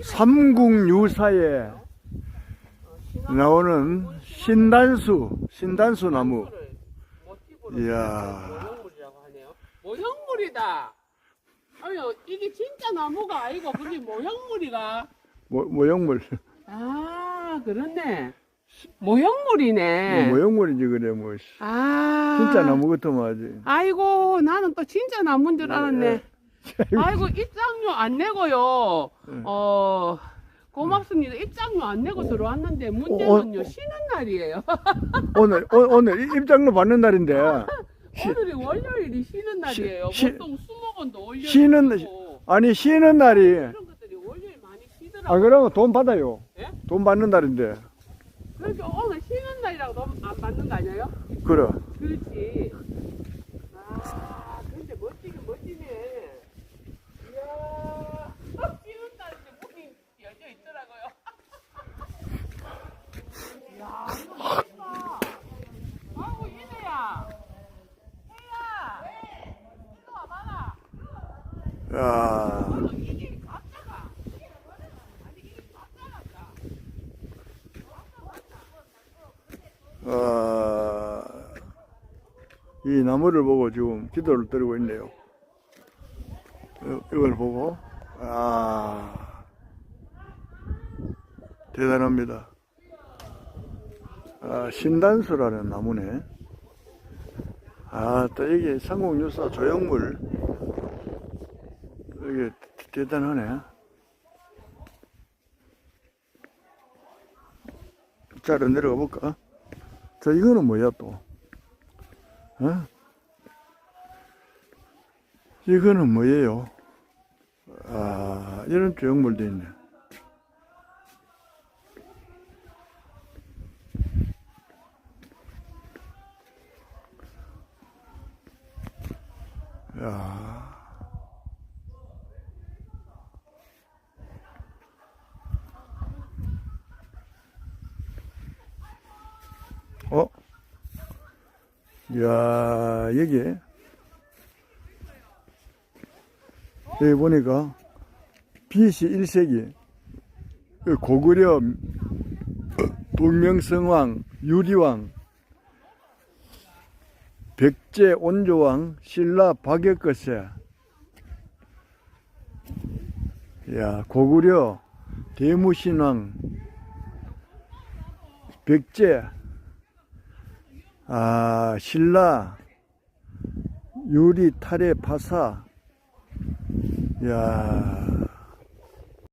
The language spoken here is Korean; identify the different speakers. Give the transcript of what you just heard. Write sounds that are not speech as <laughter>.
Speaker 1: 삼국유사에 나오는 신단수, 신단수 나무. 이야.
Speaker 2: 모형물이다. 아유, 이게 진짜 나무가 아니고 그게 모형물이가.
Speaker 1: 모, 모형물.
Speaker 2: 아, 그렇네. 모형물이네.
Speaker 1: 모형물이지, 그래, 뭐.
Speaker 2: 아.
Speaker 1: 진짜 나무 같으면 하지.
Speaker 2: 아이고, 나는 또 진짜 나무인 줄 알았네.
Speaker 1: 예.
Speaker 2: 아이고, 입장료 안 내고요.
Speaker 1: 예.
Speaker 2: 어, 고맙습니다. 입장료 안 내고 들어왔는데 문제는요, 쉬는 날이에요. <laughs>
Speaker 1: 오늘, 오, 오늘 입장료 받는 날인데, 시-
Speaker 2: 오늘이 월요일이 쉬는 날이에요.
Speaker 1: 쉬-
Speaker 2: 보통 수목원도 월요일
Speaker 1: 쉬는,
Speaker 2: 쉬고
Speaker 1: 아니, 쉬는 날이,
Speaker 2: 그런 것들이 월요일 많이 쉬더라고요.
Speaker 1: 아, 그러면 돈 받아요.
Speaker 2: 예?
Speaker 1: 돈 받는 날인데.
Speaker 2: 그러니까 오늘 쉬는 날이라고 너무 안 받는 거 아니에요?
Speaker 1: 그래.
Speaker 2: 그렇지. 아, 근데 멋지긴 멋지네. 이야, 쉬는 날인데 문이 열려 있더라고요. 이야, 이거 멋있다. 아이고, 이래야. 혜야. 이리 와봐라.
Speaker 1: 야.
Speaker 2: 아, 이
Speaker 1: 나무를 보고 지금 기도를 드리고 있네요. 이- 이걸 보고, 아, 대단합니다. 아, 신단수라는 나무네. 아, 또 이게 삼국유사 조형물. 대단하네. 자로 내려가 볼까? 저 이거는 뭐야 또? 어? 이거는 뭐예요? 아 이런 조형물도 있네. 야. 어? 야 여기 여기 보니까 BC 1세기 고구려 동명성왕 유리왕 백제 온조왕 신라 박역거세 야 고구려 대무신왕 백제 아, 신라, 유리, 탈의, 파사. 야